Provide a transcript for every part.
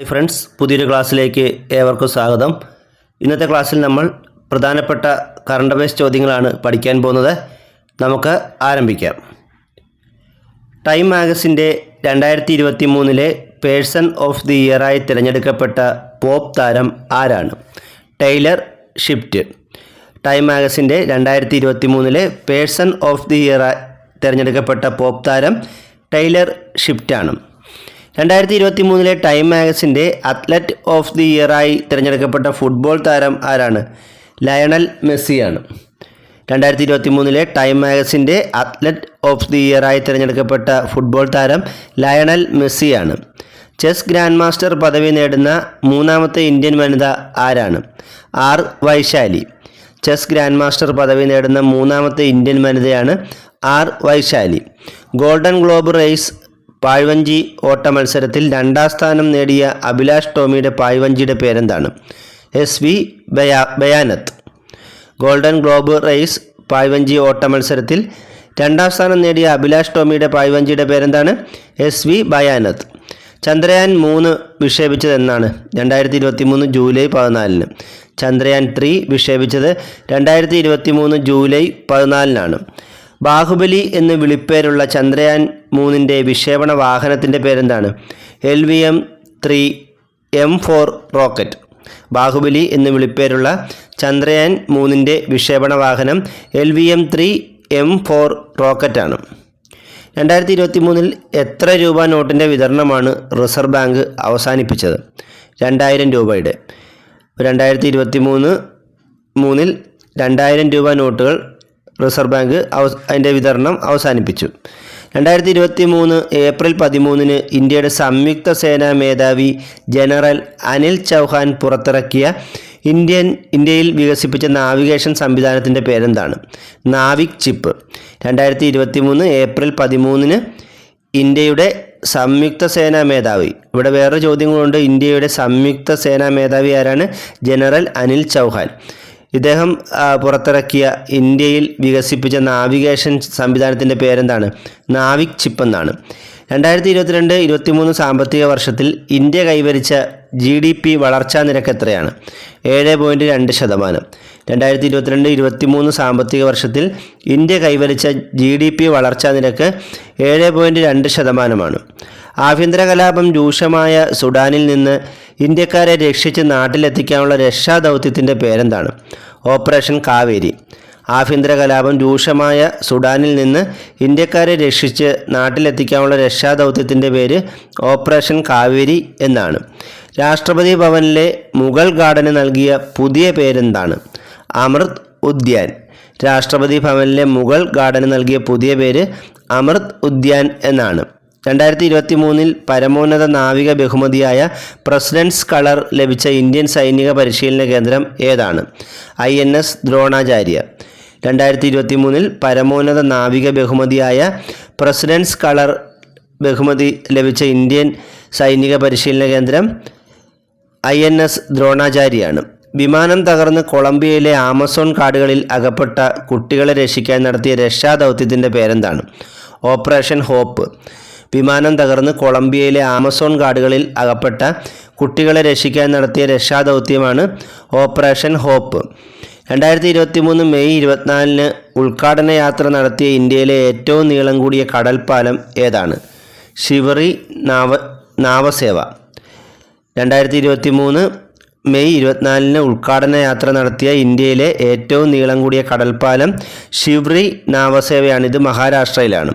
Friends പുതിയൊരു ക്ലാസ്സിലേക്ക് ഏവർക്കും സ്വാഗതം. ഇന്നത്തെ ക്ലാസ്സിൽ നമ്മൾ പ്രധാനപ്പെട്ട കറണ്ട് അഫയേഴ്സ് ചോദ്യങ്ങളാണ് പഠിക്കാൻ പോകുന്നത്. നമുക്ക് ആരംഭിക്കാം. ടൈം മാഗസിന്റെ രണ്ടായിരത്തി ഇരുപത്തി മൂന്നിലെ പേഴ്സൺ ഓഫ് ദി ഇയറായി തിരഞ്ഞെടുക്കപ്പെട്ട പോപ്പ് താരം ആരാണ്? ടൈലർ ഷിഫ്റ്റ് ടൈം മാഗസിന്റെ രണ്ടായിരത്തി ഇരുപത്തി മൂന്നിലെ പേഴ്സൺ ഓഫ് ദി ഇയറായി തിരഞ്ഞെടുക്കപ്പെട്ട പോപ്പ് താരം ടൈലർ ഷിഫ്റ്റാണ് രണ്ടായിരത്തി ഇരുപത്തി മൂന്നിലെ ടൈം മാഗസിന്റെ അത്ലറ്റ് ഓഫ് ദി ഇയറായി തിരഞ്ഞെടുക്കപ്പെട്ട ഫുട്ബോൾ താരം ആരാണ്? ലയണൽ മെസ്സിയാണ്. രണ്ടായിരത്തി ഇരുപത്തി മൂന്നിലെ ടൈം മാഗസിന്റെ അത്ലറ്റ് ഓഫ് ദി ഇയറായി തിരഞ്ഞെടുക്കപ്പെട്ട ഫുട്ബോൾ താരം ലയണൽ മെസ്സിയാണ്. ചെസ് ഗ്രാൻഡ് മാസ്റ്റർ പദവി നേടുന്ന മൂന്നാമത്തെ ഇന്ത്യൻ വനിത ആരാണ്? R Vaishali. Chess grand master പദവി നേടുന്ന മൂന്നാമത്തെ ഇന്ത്യൻ വനിതയാണ് R Vaishali. Golden globe race പാഴ്വഞ്ചി ഓട്ട മത്സരത്തിൽ രണ്ടാം സ്ഥാനം നേടിയ അഭിലാഷ് ടോമിയുടെ പായ്വഞ്ചിയുടെ പേരെന്താണ്? എസ് വി ബയാ ബയാനത്ത്. ഗോൾഡൻ ഗ്ലോബ് റേസ് പായ്വഞ്ചി ഓട്ട മത്സരത്തിൽ രണ്ടാം സ്ഥാനം നേടിയ അഭിലാഷ് ടോമിയുടെ പായ്വഞ്ചിയുടെ പേരെന്താണ്? S V ബയാനത്ത്. ചന്ദ്രയാൻ മൂന്ന് വിക്ഷേപിച്ചത് എന്നാണ് രണ്ടായിരത്തി ഇരുപത്തി മൂന്ന് ജൂലൈ പതിനാലിന്. ചന്ദ്രയാൻ ത്രീ വിക്ഷേപിച്ചത് രണ്ടായിരത്തി ഇരുപത്തി മൂന്ന് ജൂലൈ പതിനാലിനാണ്. ബാഹുബലി എന്ന് വിളിപ്പേരുള്ള ചന്ദ്രയാൻ മൂന്നിന്റെ വിക്ഷേപണ വാഹനത്തിന്റെ പേരെന്താണ്? L V M three M four rocket. Bahubali എന്ന് വിളിപ്പേരുള്ള ചന്ദ്രയാൻ മൂന്നിന്റെ വിക്ഷേപണ വാഹനം L V M three M four റോക്കറ്റാണ്. രണ്ടായിരത്തി ഇരുപത്തി മൂന്നിൽ എത്ര രൂപ നോട്ടിന്റെ വിതരണമാണ് റിസർവ് ബാങ്ക് അവസാനിപ്പിച്ചത്? രണ്ടായിരം രൂപയുടെ. രണ്ടായിരത്തി ഇരുപത്തി മൂന്ന് മൂന്നിൽ രണ്ടായിരം രൂപ നോട്ടുകൾ റിസർവ് ബാങ്ക് അതിന്റെ വിതരണം അവസാനിപ്പിച്ചു. രണ്ടായിരത്തി ഇരുപത്തി മൂന്ന് ഏപ്രിൽ പതിമൂന്നിന് ഇന്ത്യയുടെ സംയുക്ത സേനാ മേധാവി ജനറൽ അനിൽ ചൗഹാൻ പുറത്തിറക്കിയ ഇന്ത്യൻ ഇന്ത്യയിൽ വികസിപ്പിച്ച നാവിഗേഷൻ സംവിധാനത്തിന്റെ പേരെന്താണ്? നാവിക് ചിപ്പ്. രണ്ടായിരത്തി ഇരുപത്തി മൂന്ന് ഏപ്രിൽ പതിമൂന്നിന് ഇന്ത്യയുടെ സംയുക്ത സേനാ മേധാവി. ഇവിടെ വേറെ ചോദ്യങ്ങളുണ്ട്. ഇന്ത്യയുടെ സംയുക്ത സേനാ മേധാവി ആരാണ്? ജനറൽ അനിൽ ചൗഹാൻ. ഇദ്ദേഹം പുറത്തിറക്കിയ ഇന്ത്യയിൽ വികസിപ്പിച്ച നാവിഗേഷൻ സംവിധാനത്തിന്റെ പേരെന്താണ്? നാവിക് ചിപ്പ് എന്നാണ്. രണ്ടായിരത്തി ഇരുപത്തിരണ്ട് ഇരുപത്തിമൂന്ന് സാമ്പത്തിക വർഷത്തിൽ ഇന്ത്യ കൈവരിച്ച ജി ഡി പി വളർച്ചാ നിരക്ക് എത്രയാണ്? ഏഴ് പോയിന്റ് രണ്ട് ശതമാനം. രണ്ടായിരത്തി ഇരുപത്തിരണ്ട് ഇരുപത്തിമൂന്ന് സാമ്പത്തിക വർഷത്തിൽ ഇന്ത്യ കൈവരിച്ച ജി ഡി പി വളർച്ചാ നിരക്ക് ഏഴ് പോയിന്റ് രണ്ട് ശതമാനമാണ്. ആഭ്യന്തര കലാപം രൂക്ഷമായ സുഡാനിൽ നിന്ന് ഇന്ത്യക്കാരെ രക്ഷിച്ച് നാട്ടിലെത്തിക്കാനുള്ള രക്ഷാദൗത്യത്തിന്റെ പേരെന്താണ്? ഓപ്പറേഷൻ കാവേരി. ആഭ്യന്തര കലാപം രൂക്ഷമായ സുഡാനിൽ നിന്ന് ഇന്ത്യക്കാരെ രക്ഷിച്ച് നാട്ടിലെത്തിക്കാനുള്ള രക്ഷാദൗത്യത്തിന്റെ പേര് ഓപ്പറേഷൻ കാവേരി എന്നാണ്. രാഷ്ട്രപതി ഭവനിലെ മുഗൾ ഗാർഡന് നൽകിയ പുതിയ പേരെന്താണ്? അമൃത് ഉദ്യാൻ. രാഷ്ട്രപതി ഭവനിലെ മുഗൾ ഗാർഡന് നൽകിയ പുതിയ പേര് അമൃത് ഉദ്യാൻ എന്നാണ്. രണ്ടായിരത്തി ഇരുപത്തി മൂന്നിൽ പരമോന്നത നാവിക ബഹുമതിയായ പ്രസിഡൻസ് കളർ ലഭിച്ച ഇന്ത്യൻ സൈനിക പരിശീലന കേന്ദ്രം ഏതാണ്? I N S Dronacharya. രണ്ടായിരത്തി ഇരുപത്തി മൂന്നിൽ പരമോന്നത നാവിക ബഹുമതിയായ പ്രസിഡൻസ് കളർ ബഹുമതി ലഭിച്ച ഇന്ത്യൻ സൈനിക പരിശീലന കേന്ദ്രം ഐ എൻ എസ് ദ്രോണാചാര്യാണ്. വിമാനം തകർന്ന് കൊളംബിയയിലെ ആമസോൺ കാടുകളിൽ അകപ്പെട്ട കുട്ടികളെ രക്ഷിക്കാൻ നടത്തിയ രക്ഷാദൗത്യത്തിന്റെ പേരെന്താണ്? Operation hope. വിമാനം തകർന്ന് കൊളംബിയയിലെ ആമസോൺ കാടുകളിൽ അകപ്പെട്ട കുട്ടികളെ രക്ഷിക്കാൻ നടത്തിയ രക്ഷാദൗത്യമാണ് ഓപ്പറേഷൻ ഹോപ്പ്. രണ്ടായിരത്തി ഇരുപത്തി മൂന്ന് മെയ് ഇരുപത്തിനാലിന് ഉദ്ഘാടന യാത്ര നടത്തിയ ഇന്ത്യയിലെ ഏറ്റവും നീളം കൂടിയ കടൽപ്പാലം ഏതാണ്? ശിവറി നാവ നാവസേവ. രണ്ടായിരത്തി ഇരുപത്തി മൂന്ന് മെയ് ഇരുപത്തിനാലിന് ഉദ്ഘാടന യാത്ര നടത്തിയ ഇന്ത്യയിലെ ഏറ്റവും നീളം കൂടിയ കടൽപ്പാലം ശിവറി നാവസേവയാണ് ഇത് മഹാരാഷ്ട്രയിലാണ്.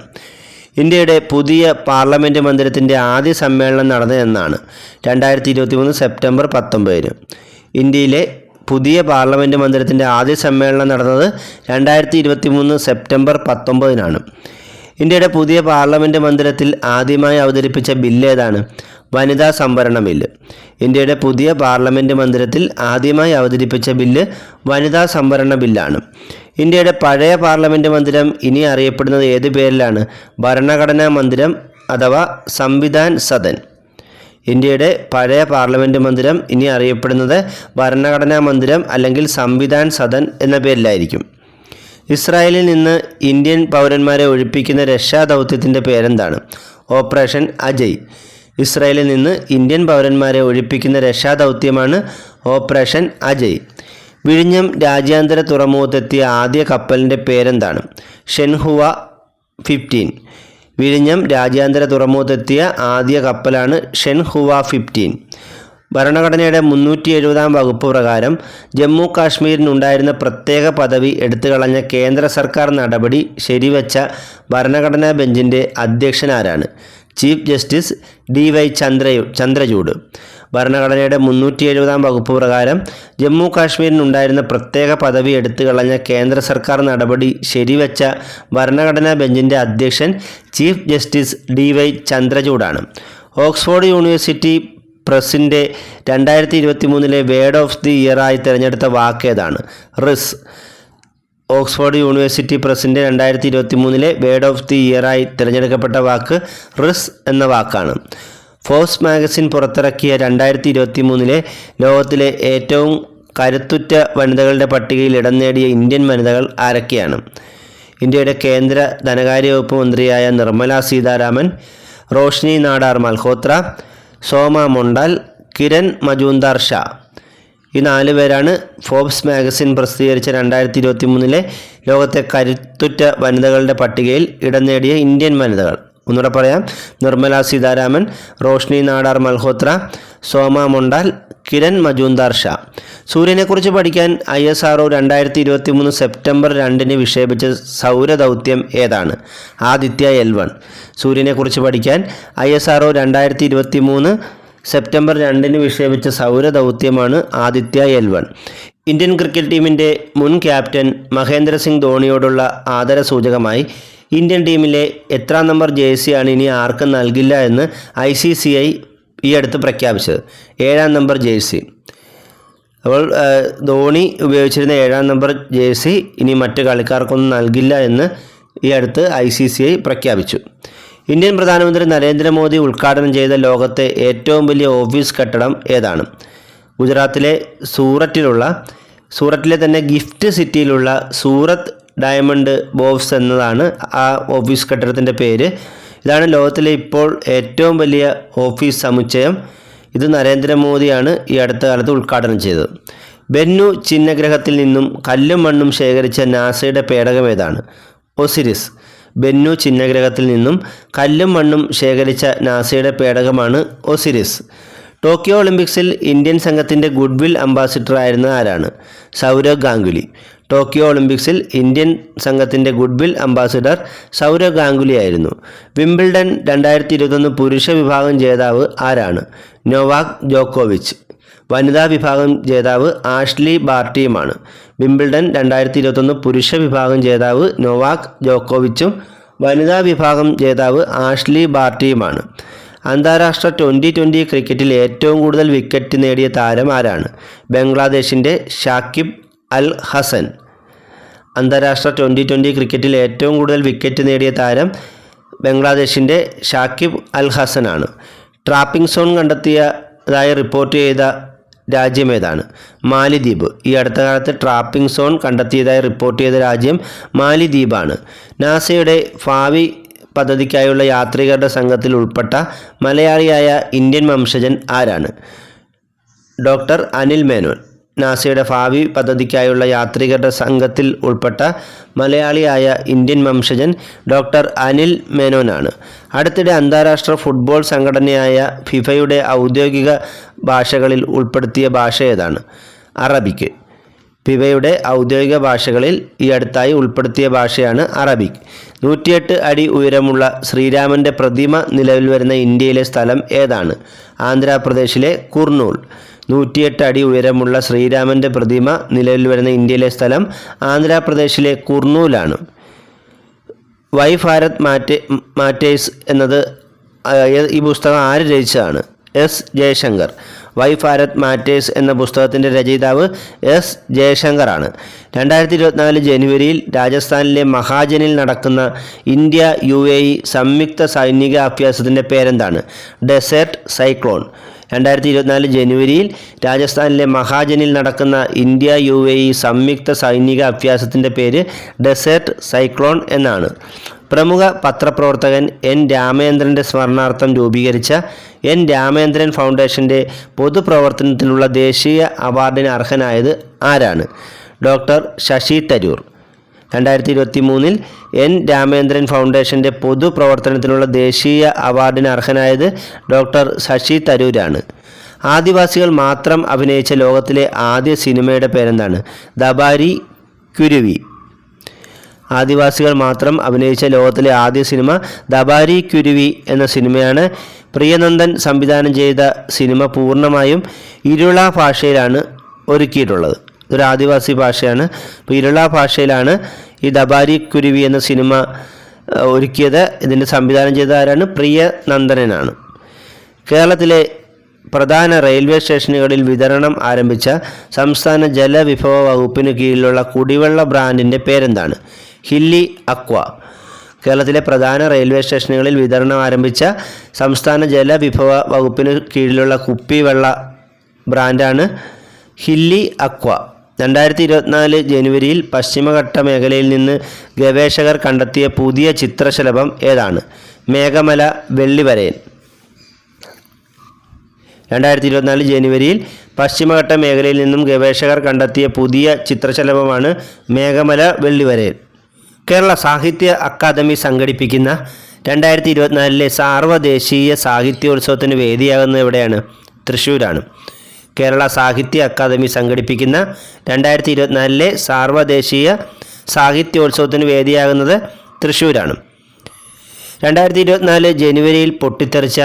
ഇന്ത്യയുടെ പുതിയ പാർലമെന്റ് മന്ദിരത്തിന്റെ ആദ്യ സമ്മേളനം നടന്നതെന്നാണ് രണ്ടായിരത്തി ഇരുപത്തി മൂന്ന് സെപ്റ്റംബർ പത്തൊമ്പതിന്. ഇന്ത്യയിലെ പുതിയ പാർലമെന്റ് മന്ദിരത്തിന്റെ ആദ്യ സമ്മേളനം നടന്നത് രണ്ടായിരത്തി ഇരുപത്തി മൂന്ന് സെപ്റ്റംബർ പത്തൊമ്പതിനാണ്. ഇന്ത്യയുടെ പുതിയ പാർലമെന്റ് മന്ദിരത്തിൽ ആദ്യമായി അവതരിപ്പിച്ച ബില്ല് ഏതാണ്? വനിതാ സംവരണ ബില്ല്. ഇന്ത്യയുടെ പുതിയ പാർലമെന്റ് മന്ദിരത്തിൽ ആദ്യമായി അവതരിപ്പിച്ച ബില്ല് വനിതാ സംവരണ ബില്ലാണ്. ഇന്ത്യയുടെ പഴയ പാർലമെന്റ് മന്ദിരം ഇനി അറിയപ്പെടുന്നത് ഏത് പേരിലാണ്? ഭരണഘടനാ മന്ദിരം അഥവാ സംവിധാൻ സദൻ. ഇന്ത്യയുടെ പഴയ പാർലമെന്റ് മന്ദിരം ഇനി അറിയപ്പെടുന്നത് ഭരണഘടനാ മന്ദിരം അല്ലെങ്കിൽ സംവിധാൻ സദൻ എന്ന പേരിലായിരിക്കും. ഇസ്രായേലിൽ നിന്ന് ഇന്ത്യൻ പൗരന്മാരെ ഒഴിപ്പിക്കുന്ന രക്ഷാദൗത്യത്തിന്റെ പേരെന്താണ്? ഓപ്പറേഷൻ അജയ്. ഇസ്രായേലിൽ നിന്ന് ഇന്ത്യൻ പൗരന്മാരെ ഒഴിപ്പിക്കുന്ന രക്ഷാദൗത്യമാണ് ഓപ്പറേഷൻ അജയ്. വിഴിഞ്ഞം രാജ്യാന്തര തുറമുഖത്തെത്തിയ ആദ്യ കപ്പലിന്റെ പേരെന്താണ്? ഷെൻഹുവ ഫിഫ്റ്റീൻ വിഴിഞ്ഞം രാജ്യാന്തര തുറമുഖത്തെത്തിയ ആദ്യ കപ്പലാണ് ഷെൻഹുവ ഫിഫ്റ്റീൻ ഭരണഘടനയുടെ മുന്നൂറ്റി എഴുപതാം വകുപ്പ് പ്രകാരം ജമ്മു കാശ്മീരിനുണ്ടായിരുന്ന പ്രത്യേക പദവി എടുത്തുകളഞ്ഞ കേന്ദ്ര സർക്കാർ നടപടി ശരിവച്ച ഭരണഘടനാ ബെഞ്ചിന്റെ അധ്യക്ഷനാരാണ്. ചീഫ് ജസ്റ്റിസ് ഡി വൈ ചന്ദ്രയു ചന്ദ്രചൂഡ്. ഭരണഘടനയുടെ മുന്നൂറ്റി എഴുപതാം വകുപ്പ് പ്രകാരം ജമ്മു കാശ്മീരിനുണ്ടായിരുന്ന പ്രത്യേക പദവി എടുത്തു കളഞ്ഞ കേന്ദ്ര സർക്കാർ നടപടി ശരിവെച്ച ഭരണഘടനാ ബെഞ്ചിന്റെ അധ്യക്ഷൻ ചീഫ് ജസ്റ്റിസ് ഡി വൈ ചന്ദ്രചൂഡാണ്. ഓക്സ്ഫോർഡ് യൂണിവേഴ്സിറ്റി പ്രസിന്റെ രണ്ടായിരത്തി ഇരുപത്തി മൂന്നിലെ വേർഡ് ഓഫ് ദി ഇയറായി തിരഞ്ഞെടുത്ത വാക്കേതാണ് റിസ്. ഓക്സ്ഫോർഡ് യൂണിവേഴ്സിറ്റി പ്രസിന്റെ രണ്ടായിരത്തി ഇരുപത്തി മൂന്നിലെ വേർഡ് ഓഫ് ദി ഇയറായി തിരഞ്ഞെടുക്കപ്പെട്ട വാക്ക് റിസ് എന്ന വാക്കാണ്. ഫോഴ്സ് മാഗസിൻ പുറത്തിറക്കിയ രണ്ടായിരത്തി ഇരുപത്തി മൂന്നിലെ ലോകത്തിലെ ഏറ്റവും കരുത്തുറ്റ വനിതകളുടെ പട്ടികയിൽ ഇടം നേടിയ ഇന്ത്യൻ വനിതകൾ ആരൊക്കെയാണ്? ഇന്ത്യയുടെ കേന്ദ്ര ധനകാര്യ വകുപ്പ് മന്ത്രിയായ നിർമ്മല സീതാരാമൻ റോഷ്നി നാടാർ മൽഹോത്ര സോമ മൊണ്ടാൽ കിരൺ മജൂന്ദാർ ഷാ. ഈ നാല് പേരാണ് ഫോബ്സ് മാഗസിൻ പ്രസിദ്ധീകരിച്ച രണ്ടായിരത്തി ഇരുപത്തി മൂന്നിലെ ലോകത്തെ കരുത്തുറ്റ വനിതകളുടെ പട്ടികയിൽ ഇടം നേടിയ ഇന്ത്യൻ വനിതകൾ. ഒന്നുകൂടെ പറയാം. നിർമ്മല സീതാരാമൻ റോഷ്നി നാടാർ മൽഹോത്ര സോമ മൊണ്ടാൽ കിരൺ മജൂന്ദാർ ഷാ. സൂര്യനെക്കുറിച്ച് പഠിക്കാൻ ഐ എസ് ആർ ഒ രണ്ടായിരത്തി ഇരുപത്തി മൂന്ന് സെപ്റ്റംബർ രണ്ടിന് വിക്ഷേപിച്ച സൗരദൗത്യം ഏതാണ്? Aditya L one. സൂര്യനെക്കുറിച്ച് പഠിക്കാൻ ഐ എസ് ആർ ഒ രണ്ടായിരത്തി ഇരുപത്തി മൂന്ന് സെപ്റ്റംബർ രണ്ടിന് വിക്ഷേപിച്ച സൗരദൗത്യമാണ് Aditya L one. Indian cricket ടീമിന്റെ മുൻ ക്യാപ്റ്റൻ മഹേന്ദ്ര സിംഗ് ധോണിയോടുള്ള ആദരസൂചകമായി ഇന്ത്യൻ ടീമിലെ എത്രാം നമ്പർ ജേഴ്സിയാണ് ഇനി ആർക്കും നൽകില്ല എന്ന് ഐ സി സി ഐ ഈ അടുത്ത് പ്രഖ്യാപിച്ചത്. ഏഴാം നമ്പർ ജേഴ്സി. അപ്പോൾ ധോണി ഉപയോഗിച്ചിരുന്ന ഏഴാം നമ്പർ ജേഴ്സി ഇനി മറ്റ് കളിക്കാർക്കൊന്നും നൽകില്ല എന്ന് ഈ അടുത്ത് ഐ സി സി ഐ പ്രഖ്യാപിച്ചു. ഇന്ത്യൻ പ്രധാനമന്ത്രി നരേന്ദ്രമോദി ഉദ്ഘാടനം ചെയ്ത ലോകത്തെ ഏറ്റവും വലിയ ഓഫീസ് കെട്ടിടം ഏതാണ്? ഗുജറാത്തിലെ സൂററ്റിലുള്ള സൂററ്റിലെ തന്നെ ഗിഫ്റ്റ് സിറ്റിയിലുള്ള സൂറത്ത് ഡയമണ്ട് ബോവ്സ് എന്നതാണ് ആ ഓഫീസ് കെട്ടിടത്തിന്റെ പേര്. ഇതാണ് ലോകത്തിലെ ഇപ്പോൾ ഏറ്റവും വലിയ ഓഫീസ് സമുച്ചയം. ഇത് നരേന്ദ്രമോദിയാണ് ഈ അടുത്ത കാലത്ത് ഉദ്ഘാടനം ചെയ്തത്. ബെന്നു ചിഹ്നഗ്രഹത്തിൽ നിന്നും കല്ലും മണ്ണും ശേഖരിച്ച നാസയുടെ പേടകം ഏതാണ്? ഒസിരിസ്. ബെന്നു ചിഹ്നഗ്രഹത്തിൽ നിന്നും കല്ലും മണ്ണും ശേഖരിച്ച നാസയുടെ പേടകമാണ് ഒസിരിസ്. ടോക്കിയോ ഒളിമ്പിക്സിൽ ഇന്ത്യൻ സംഘത്തിന്റെ ഗുഡ്വിൽ അംബാസിഡർ ആയിരുന്ന ആരാണ്? സൗരവ് ഗാംഗുലി. ടോക്കിയോ ഒളിമ്പിക്സിൽ ഇന്ത്യൻ സംഘത്തിന്റെ ഗുഡ്വിൽ അംബാസിഡർ സൗരവ് ഗാംഗുലി ആയിരുന്നു വിംബിൾഡൺ രണ്ടായിരത്തി ഇരുപത്തൊന്ന് പുരുഷ വിഭാഗം ജേതാവ് ആരാണ്? നൊവാക് ജോക്കോവിച്ച്. വനിതാ വിഭാഗം ജേതാവ് ആഷ്ലി ബാർട്ടിയുമാണ്. വിംബിൾഡൺ രണ്ടായിരത്തി ഇരുപത്തൊന്ന് പുരുഷ വിഭാഗം ജേതാവ് നൊവാക് ജോക്കോവിച്ചും വനിതാ വിഭാഗം ജേതാവ് ആഷ്ലി ബാർട്ടിയുമാണ്. അന്താരാഷ്ട്ര ട്വന്റി ട്വന്റി ക്രിക്കറ്റിൽ ഏറ്റവും കൂടുതൽ വിക്കറ്റ് നേടിയ താരം ആരാണ്? ബംഗ്ലാദേശിന്റെ ഷാക്കിബ് അൽ ഹസൻ. അന്താരാഷ്ട്ര ട്വന്റി ട്വന്റി ക്രിക്കറ്റിൽ ഏറ്റവും കൂടുതൽ വിക്കറ്റ് നേടിയ താരം ബംഗ്ലാദേശിന്റെ ഷാക്കിബ് അൽ ഹസനാണ് ട്രാപ്പിംഗ് സോൺ കണ്ടെത്തിയതായി റിപ്പോർട്ട് ചെയ്ത രാജ്യം ഏതാണ്? മാലിദ്വീപ്. ഈ അടുത്ത കാലത്ത് ട്രാപ്പിംഗ് സോൺ കണ്ടെത്തിയതായി റിപ്പോർട്ട് ചെയ്ത രാജ്യം മാലിദ്വീപാണ്. നാസയുടെ ഭാവി പദ്ധതിക്കായുള്ള യാത്രികരുടെ സംഘത്തിൽ ഉൾപ്പെട്ട മലയാളിയായ ഇന്ത്യൻ വംശജൻ ആരാണ്? ഡോക്ടർ അനിൽ മേനോൻ. നാസയുടെ ഭാവി പദ്ധതിക്കായുള്ള യാത്രികരുടെ സംഘത്തിൽ ഉൾപ്പെട്ട മലയാളിയായ ഇന്ത്യൻ വംശജൻ ഡോക്ടർ അനിൽ മേനോനാണ്. അടുത്തിടെ അന്താരാഷ്ട്ര ഫുട്ബോൾ സംഘടനയായ ഫിഫയുടെ ഔദ്യോഗിക ഭാഷകളിൽ ഉൾപ്പെടുത്തിയ ഭാഷ ഏതാണ്? അറബിക്ക് ഫിഫയുടെ ഔദ്യോഗിക ഭാഷകളിൽ ഈ അടുത്തായി ഉൾപ്പെടുത്തിയ ഭാഷയാണ് അറബിക്. നൂറ്റിയെട്ട് അടി ഉയരമുള്ള ശ്രീരാമന്റെ പ്രതിമ നിലവിൽ വരുന്ന ഇന്ത്യയിലെ സ്ഥലം ഏതാണ്? ആന്ധ്രാപ്രദേശിലെ കുർണൂൾ നൂറ്റിയെട്ട് അടി ഉയരമുള്ള ശ്രീരാമന്റെ പ്രതിമ നിലവിൽ വരുന്ന ഇന്ത്യയിലെ സ്ഥലം ആന്ധ്രാപ്രദേശിലെ കുർണൂലാണ്. വൈ ഭാരത് മാറ്റേ മാറ്റേഴ്സ് എന്നത് ഈ പുസ്തകം ആര് രചിച്ചതാണ്? S Jaishankar. Why Bharat matters എന്ന പുസ്തകത്തിന്റെ രചയിതാവ് എസ് ജയശങ്കറാണ്. രണ്ടായിരത്തി ഇരുപത്തിനാല് ജനുവരിയിൽ രാജസ്ഥാനിലെ മഹാജനിൽ നടക്കുന്ന ഇന്ത്യ യു എ ഇ സംയുക്ത സൈനിക അഭ്യാസത്തിന്റെ പേരെന്താണ്? Desert cyclone. രണ്ടായിരത്തി ഇരുപത്തിനാല് ജനുവരിയിൽ രാജസ്ഥാനിലെ മഹാജനിൽ നടക്കുന്ന ഇന്ത്യ യു എ ഇ സംയുക്ത സൈനിക അഭ്യാസത്തിന്റെ പേര് ഡെസേർട്ട് സൈക്ലോൺ എന്നാണ്. പ്രമുഖ പത്രപ്രവർത്തകൻ എൻ രാമേന്ദ്രന്റെ സ്മരണാർത്ഥം രൂപീകരിച്ച എൻ രാമേന്ദ്രൻ ഫൗണ്ടേഷന്റെ പൊതുപ്രവർത്തനത്തിനുള്ള ദേശീയ അവാർഡിന് അർഹനായത് ആരാണ്? ഡോക്ടർ ശശി തരൂർ. രണ്ടായിരത്തി ഇരുപത്തി മൂന്നിൽ എൻ രാമേന്ദ്രൻ ഫൗണ്ടേഷന്റെ പൊതുപ്രവർത്തനത്തിനുള്ള ദേശീയ അവാർഡിന് അർഹനായത് ഡോക്ടർ ശശി തരൂരാണ്. ആദിവാസികൾ മാത്രം അഭിനയിച്ച ലോകത്തിലെ ആദ്യ സിനിമയുടെ പേരെന്താണ്? ദബാരി കുരുവി. ആദിവാസികൾ മാത്രം അഭിനയിച്ച ലോകത്തിലെ ആദ്യ സിനിമ ദബാരി കുരുവി എന്ന സിനിമയാണ്. പ്രിയനന്ദൻ സംവിധാനം ചെയ്ത സിനിമ പൂർണമായും ഇരുള ഭാഷയിലാണ് ഒരുക്കിയിട്ടുള്ളത്. ഇതൊരു ആദിവാസി ഭാഷയാണ്. അപ്പോൾ ഇരുള ഭാഷയിലാണ് ഈ ദബാരി കുരുവി എന്ന സിനിമ ഒരുക്കിയത്. ഇതിന്റെ സംവിധാനം ചെയ്ത ആരാണ്? പ്രിയ നന്ദനനാണ്. കേരളത്തിലെ പ്രധാന റെയിൽവേ സ്റ്റേഷനുകളിൽ വിതരണം ആരംഭിച്ച സംസ്ഥാന ജലവിഭവ വകുപ്പിന് കീഴിലുള്ള കുടിവെള്ള ബ്രാൻഡിന്റെ പേരെന്താണ്? Hilly aqua. കേരളത്തിലെ പ്രധാന റെയിൽവേ സ്റ്റേഷനുകളിൽ വിതരണം ആരംഭിച്ച സംസ്ഥാന ജലവിഭവ വകുപ്പിന് കീഴിലുള്ള കുപ്പിവെള്ള ബ്രാൻഡാണ് ഹില്ലി അക്വ. രണ്ടായിരത്തി ഇരുപത്തിനാല് ജനുവരിയിൽ പശ്ചിമഘട്ട മേഖലയിൽ നിന്ന് ഗവേഷകർ കണ്ടെത്തിയ പുതിയ ചിത്രശലഭം ഏതാണ്? മേഘമല വെള്ളിവരയൻ. രണ്ടായിരത്തി ഇരുപത്തിനാല് ജനുവരിയിൽ പശ്ചിമഘട്ട മേഖലയിൽ നിന്നും ഗവേഷകർ കണ്ടെത്തിയ പുതിയ ചിത്രശലഭമാണ് മേഘമല വെള്ളിവരയൻ. കേരള സാഹിത്യ അക്കാദമി സംഘടിപ്പിക്കുന്ന രണ്ടായിരത്തി ഇരുപത്തിനാലിലെ സാർവദേശീയ സാഹിത്യോത്സവത്തിന് വേദിയാകുന്നത് എവിടെയാണ്? തൃശ്ശൂരാണ്. കേരള സാഹിത്യ അക്കാദമി സംഘടിപ്പിക്കുന്ന രണ്ടായിരത്തി ഇരുപത്തിനാലിലെ സാർവദേശീയ സാഹിത്യോത്സവത്തിന് വേദിയാകുന്നത് തൃശ്ശൂരാണ്. രണ്ടായിരത്തി ഇരുപത്തിനാല് ജനുവരിയിൽ പൊട്ടിത്തെറിച്ച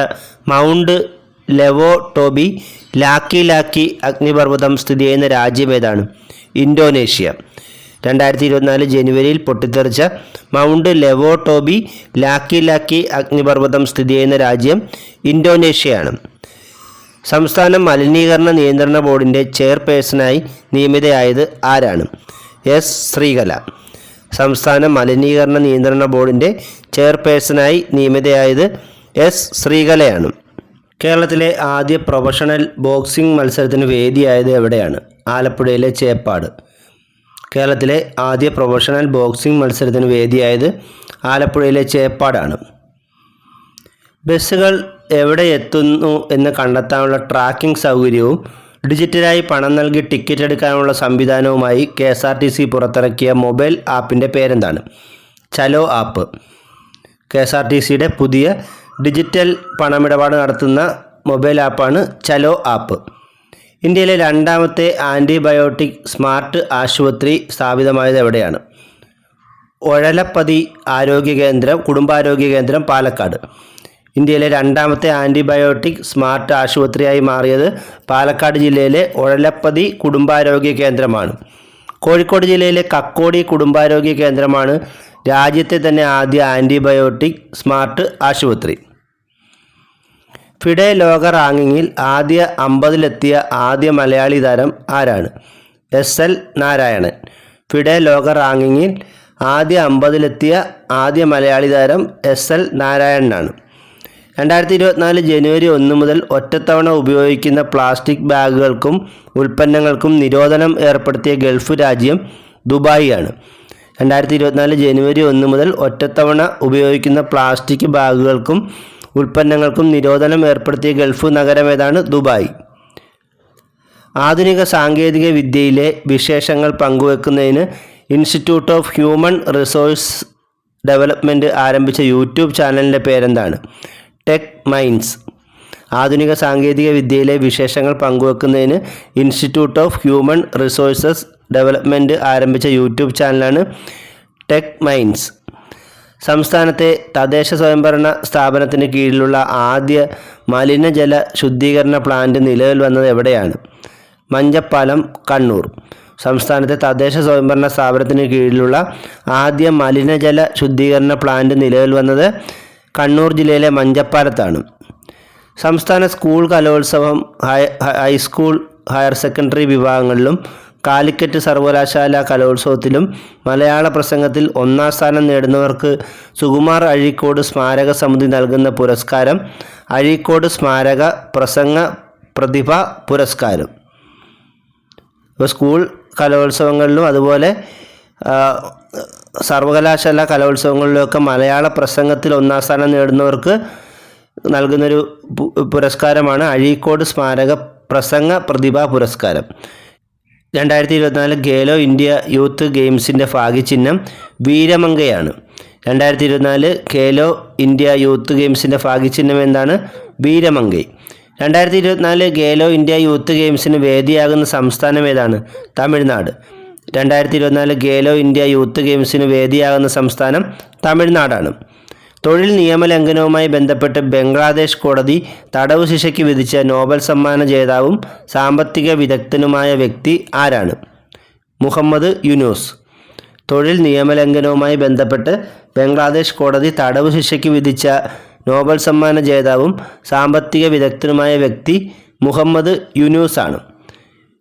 മൗണ്ട് ലെവോ ടോബി ലാക്കി ലാക്കി അഗ്നിപർവതം സ്ഥിതി ചെയ്യുന്ന രാജ്യം ഏതാണ്? ഇന്തോനേഷ്യ. രണ്ടായിരത്തി ഇരുപത്തിനാല് ജനുവരിയിൽ പൊട്ടിത്തെറിച്ച മൗണ്ട് ലെവോ ടോബി ലാക്കി ലാക്കി അഗ്നിപർവതം സ്ഥിതി ചെയ്യുന്ന രാജ്യം ഇന്തോനേഷ്യയാണ്. സംസ്ഥാന മലിനീകരണ നിയന്ത്രണ ബോർഡിന്റെ ചെയർപേഴ്സണായി നിയമിതയായത് ആരാണ്? എസ്. ശ്രീകല. സംസ്ഥാന മലിനീകരണ നിയന്ത്രണ ബോർഡിന്റെ ചെയർപേഴ്സണായി നിയമിതയായത് എസ്. ശ്രീകലയാണ്. കേരളത്തിലെ ആദ്യ പ്രൊഫഷണൽ ബോക്സിംഗ് മത്സരത്തിന് വേദിയായത് എവിടെയാണ്? ആലപ്പുഴയിലെ ചേപ്പാട്. കേരളത്തിലെ ആദ്യ പ്രൊഫഷണൽ ബോക്സിംഗ് മത്സരത്തിന് വേദിയായത് ആലപ്പുഴയിലെ ചേപ്പാടാണ്. ബസ്സുകൾ എവിടെ എത്തുന്നു എന്ന് കണ്ടെത്താനുള്ള ട്രാക്കിംഗ് സൗകര്യവും ഡിജിറ്റലായി പണം നൽകി ടിക്കറ്റ് എടുക്കാനുള്ള സംവിധാനവുമായി K S R T C പുറത്തിറക്കിയ മൊബൈൽ ആപ്പിന്റെ പേരെന്താണ്? Chalo app. K S R T സിയുടെ പുതിയ ഡിജിറ്റൽ പണമിടപാട് നടത്തുന്ന മൊബൈൽ ആപ്പാണ് ചലോ ആപ്പ്. ഇന്ത്യയിലെ രണ്ടാമത്തെ ആന്റിബയോട്ടിക് സ്മാർട്ട് ആശുപത്രി സ്ഥാപിതമായത് എവിടെയാണ്? ഒഴലപ്പതി ആരോഗ്യ കേന്ദ്രം കുടുംബാരോഗ്യ കേന്ദ്രം പാലക്കാട്. ഇന്ത്യയിലെ രണ്ടാമത്തെ ആന്റിബയോട്ടിക് സ്മാർട്ട് ആശുപത്രിയായി മാറിയത് പാലക്കാട് ജില്ലയിലെ ഒഴലപ്പതി കുടുംബാരോഗ്യ കേന്ദ്രമാണ്. കോഴിക്കോട് ജില്ലയിലെ കക്കോടി കുടുംബാരോഗ്യ കേന്ദ്രമാണ് രാജ്യത്തെ തന്നെ ആദ്യ ആന്റിബയോട്ടിക് സ്മാർട്ട് ആശുപത്രി. ഫിഡേ ലോക റാങ്കിങ്ങിൽ ആദ്യ അമ്പതിലെത്തിയ ആദ്യ മലയാളി താരം ആരാണ്? എസ്. എൽ. നാരായണൻ. ഫിഡേ ലോക റാങ്കിങ്ങിൽ ആദ്യ അമ്പതിലെത്തിയ ആദ്യ മലയാളി താരം എസ്. എൽ. നാരായണനാണ്. രണ്ടായിരത്തി ഇരുപത്തിനാല് ജനുവരി ഒന്ന് മുതൽ ഒറ്റത്തവണ ഉപയോഗിക്കുന്ന പ്ലാസ്റ്റിക് ബാഗുകൾക്കും ഉൽപ്പന്നങ്ങൾക്കും നിരോധനം ഏർപ്പെടുത്തിയ ഗൾഫ് രാജ്യം ദുബായിയാണ്. രണ്ടായിരത്തി ഇരുപത്തിനാല് ജനുവരി ഒന്ന് മുതൽ ഒറ്റത്തവണ ഉപയോഗിക്കുന്ന പ്ലാസ്റ്റിക് ബാഗുകൾക്കും ഉൽപ്പന്നങ്ങൾക്കും നിരോധനം ഏർപ്പെടുത്തിയ ഗൾഫ് നഗരം ഏതാണ്? ദുബായ്. ആധുനിക സാങ്കേതിക വിദ്യയിലെ വിശേഷങ്ങൾ പങ്കുവെക്കുന്നതിന് institute of human resource development ആരംഭിച്ച യൂട്യൂബ് ചാനലിന്റെ പേരെന്താണ്? Tech mines. ആധുനിക സാങ്കേതിക വിദ്യയിലെ വിശേഷങ്ങൾ പങ്കുവെക്കുന്നതിന് institute of human resources development ആരംഭിച്ച യൂട്യൂബ് ചാനലാണ് ടെക് മൈൻസ്. സംസ്ഥാനത്തെ തദ്ദേശ സ്വയംഭരണ സ്ഥാപനത്തിന് കീഴിലുള്ള ആദ്യ മലിനജല ശുദ്ധീകരണ പ്ലാന്റ് നിലവിൽ വന്നത് എവിടെയാണ്? മഞ്ചപ്പാലം കണ്ണൂർ. സംസ്ഥാനത്തെ തദ്ദേശ സ്വയംഭരണ സ്ഥാപനത്തിന് കീഴിലുള്ള ആദ്യ മലിനജല ശുദ്ധീകരണ പ്ലാന്റ് നിലവിൽ വന്നത് കണ്ണൂർ ജില്ലയിലെ മഞ്ചപ്പാലത്താണ്. സംസ്ഥാന സ്കൂൾ കലോത്സവം ഹൈസ്കൂൾ ഹയർ സെക്കൻഡറി വിഭാഗങ്ങളിലും കാലിക്കറ്റ് സർവകലാശാല കലോത്സവത്തിലും മലയാള പ്രസംഗത്തിൽ ഒന്നാം സ്ഥാനം നേടുന്നവർക്ക് സുകുമാർ അഴീക്കോട് സ്മാരക സമിതി നൽകുന്ന പുരസ്കാരം അഴീക്കോട് സ്മാരക പ്രസംഗ പ്രതിഭ പുരസ്കാരം. ഇപ്പോൾ സ്കൂൾ കലോത്സവങ്ങളിലും അതുപോലെ സർവകലാശാല കലോത്സവങ്ങളിലൊക്കെ മലയാള പ്രസംഗത്തിൽ ഒന്നാം സ്ഥാനം നേടുന്നവർക്ക് നൽകുന്നൊരു പുരസ്കാരമാണ് അഴീക്കോട് സ്മാരക പ്രസംഗ പ്രതിഭാ പുരസ്കാരം. രണ്ടായിരത്തി ഇരുപത്തിനാല് ഖേലോ ഇന്ത്യ യൂത്ത് ഗെയിംസിന്റെ ഭാഗ്യചിഹ്നം വീരമംഗയാണ്. രണ്ടായിരത്തി ഇരുപത്തിനാല് ഖേലോ ഇന്ത്യ യൂത്ത് ഗെയിംസിന്റെ ഭാഗ്യചിഹ്നം എന്താണ്? വീരമങ്കൈ രണ്ടായിരത്തി ഇരുപത്തിനാല് ഖേലോ ഇന്ത്യ യൂത്ത് ഗെയിംസിന് വേദിയാകുന്ന സംസ്ഥാനം ഏതാണ്? തമിഴ്നാട്. രണ്ടായിരത്തി ഇരുപത്തിനാല് ഖേലോ ഇന്ത്യ യൂത്ത് ഗെയിംസിന് വേദിയാകുന്ന സംസ്ഥാനം തമിഴ്നാടാണ്. തൊഴിൽ നിയമലംഘനവുമായി ബന്ധപ്പെട്ട് ബംഗ്ലാദേശ് കോടതി തടവ് ശിക്ഷയ്ക്ക് വിധിച്ച നോബൽ സമ്മാന ജേതാവും സാമ്പത്തിക വിദഗ്ധനുമായ വ്യക്തി ആരാണ്? മുഹമ്മദ് യുനൂസ്. തൊഴിൽ നിയമലംഘനവുമായി ബന്ധപ്പെട്ട് ബംഗ്ലാദേശ് കോടതി തടവ് ശിക്ഷയ്ക്ക് വിധിച്ച നോബൽ സമ്മാന ജേതാവും സാമ്പത്തിക വിദഗ്ധനുമായ വ്യക്തി മുഹമ്മദ് യുനൂസ് ആണ്